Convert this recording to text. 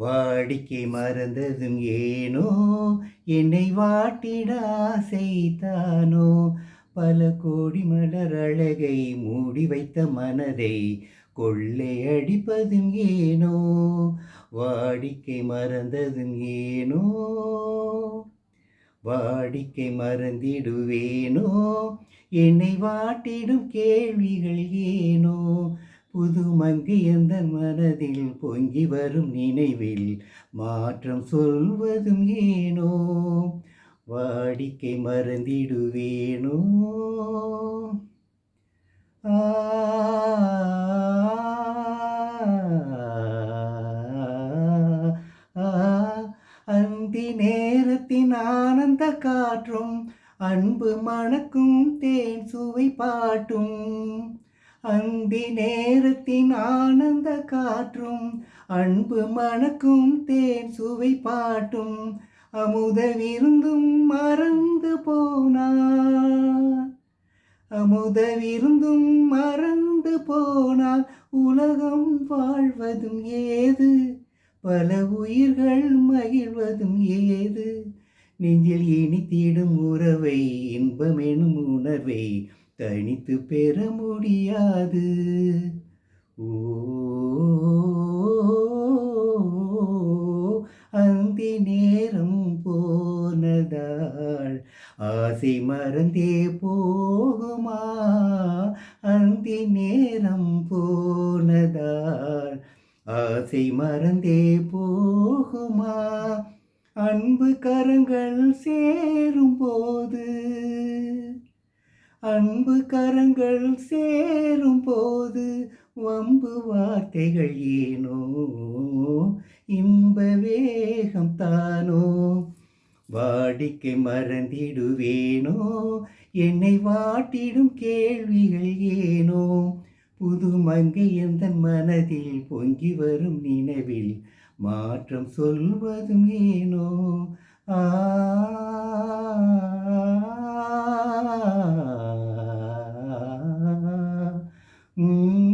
வாடிக்கை மறந்ததும் ஏனோ? என்னை வாட்டிடா செய்தானோ? பல கோடி மலர் அழகை மூடி வைத்த மனதை கொள்ளையடிப்பதும் ஏனோ? வாடிக்கை மறந்ததும் ஏனோ? வாடிக்கை மறந்திடுவேனோ? என்னை வாட்டிடும் கேள்விகள் ஏனோ? புது மங்கை எந்த மனதில் பொங்கி வரும் நினைவில் மாற்றம் சொல்வதும் ஏனோ? வாடிக்கை மறந்திடுவேனோ? ஆ. அந்தி நேரத்தின் ஆனந்த காற்றும் அன்பு மணக்கும் தேன் சுவை பாட்டும். அந்தி நேரத்தின் ஆனந்த காற்றும் அன்பு மணக்கும் தேன் சுவை பாட்டும் அமுத விருந்தும் மறந்து போனார் அமுத விருந்தும் மறந்து போனால் உலகம் வாழ்வதும் ஏது? பல உயிர்கள் மகிழ்வதும் ஏது? நெஞ்சில் இனித்திடும் உறவை இன்பமெனும் உணர்வை தனித்து பெற முடியாது. ஓ அந்தி நேரம் போனதாள் ஆசை மறந்தே போகுமா? அந்தி நேரம் போனதாள் ஆசை மறந்தே போகுமா? அன்பு கரங்கள் சேரும் போது அன்பு கரங்கள் சேரும் போது வம்பு வார்த்தைகள் ஏனோ? இன்ப வேகம் தானோ? வாடிக்கை மறந்திடுவேனோ? என்னை வாட்டிடும் கேள்விகள் ஏனோ? புது மங்கை எந்த மனதில் பொங்கி வரும் நினைவில் மாற்றம் சொல்வதும் ஏனோ? ஆ Mm-hmm.